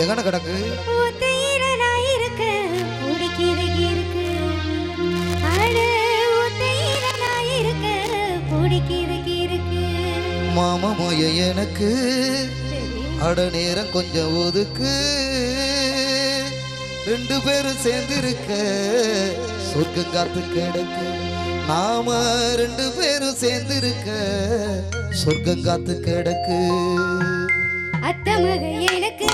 எங்கன கிடக்கு? மாமமோய எனக்கு அட நேரம் கொஞ்சம் ஒதுக்கு. ரெண்டு பேரும் சேர்ந்து இருக்க சொர்க்கம் காத்து கிடக்கு. நாம ரெண்டு பேரும் சேர்ந்து இருக்க சொர்க்கம் காத்து கிடக்கு. அத்தமக எனக்கு